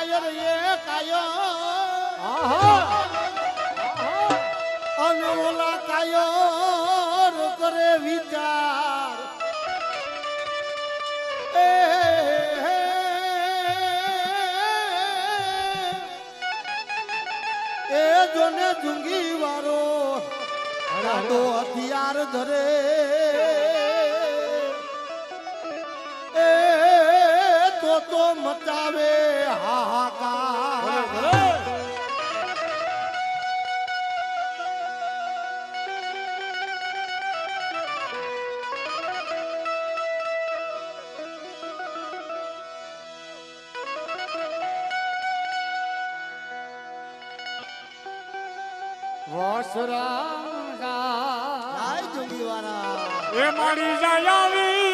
કાયર એ કાયો અનવલા કાયોર કરે વિચાર. એ એ જોને જુંગી વારો હથિયાર ધરે. તો મચાવે હાહાકાર. વસરા એ મારી જાય આવી.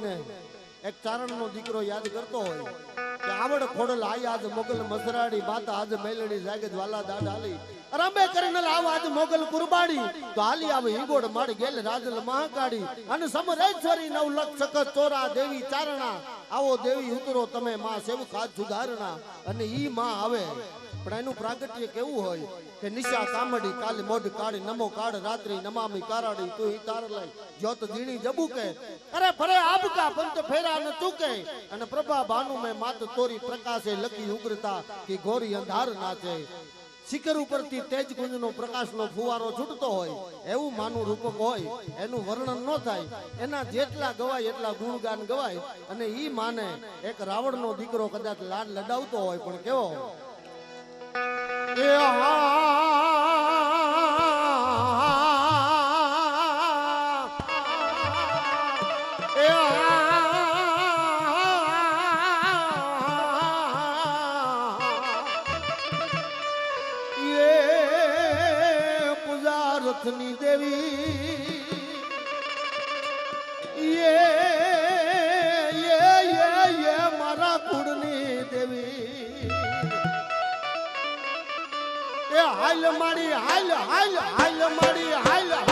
ભગવતીને એક ચારણનો દીકરો યાદ કરતો હોય કે આવડ ખોડલ આઈ આજ મોગલ મસરાડી બાત આજ મેલડી જાગે જ્વાલા દાડ હાલી. રમે કરીને લાવ આજ મોગલ કુરબાડી. તો હાલી આવે હિંગોડ માડ ગેલ રાજલ મહાકાળી. અને સમરેશ્વરી નવ લક્ષ ચોરા દેવી ચારણા. આવો દેવી ઉતરો તમે માં સેવક હાથ સુધારણા અને ઈ માં આવે. પણ એનું પ્રાગટ્ય કેવું હોય કે નિશા કામડી કાલી મોઢ કાળી નમો કાળ, રાત્રિ નમામી કારાડી તું તાર લઈ જ્યોત જબુ કે અરે ફરે આબકા પંત ફેરા ન ચૂકે. અને પ્રભા ભાનુ મે માત તોરી પ્રકાશે લખી ઉગ્રતા કે ગોરી અંધાર નાચે. શિખર ઉપરથી તેજ કુંજનો પ્રકાશનો ફુવારો છૂટતો હોય. એવું માનું રૂપક હોય. એનું વર્ણન ન થાય. એના જેટલા ગવાય એટલા ગુણગાન ગવાય. અને ઈ માને એક રાવણનો દીકરો કદાચ લાડ લડાવતો હોય, પણ કેવો? એ હાલ મારી હાલ હાલ હાલ મારી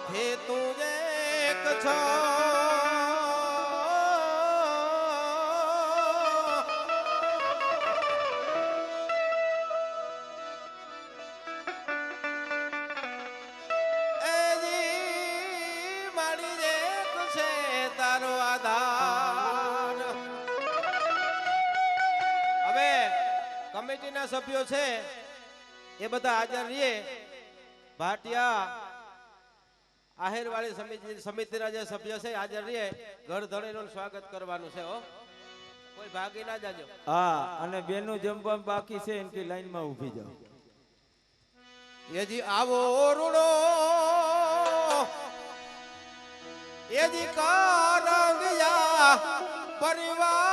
માથે તું એક છે તારો આધાર. હવે કમિટીના સભ્યો છે એ બધા હાજર રહીએ. ભાટિયા આહેરવાળી સમિતિ સમિતિના જે સભ્ય છે હાજર રહીએ. ઘર ધણીનું સ્વાગત કરવાનું છે હો. કોઈ ભાગી ના જાજો. હા અને બેનું જમવાનું બાકી છે એની લાઈનમાં ઊભી જાઓ. એજી આવો રૂડો. એજી કારંગિયા પરિવાર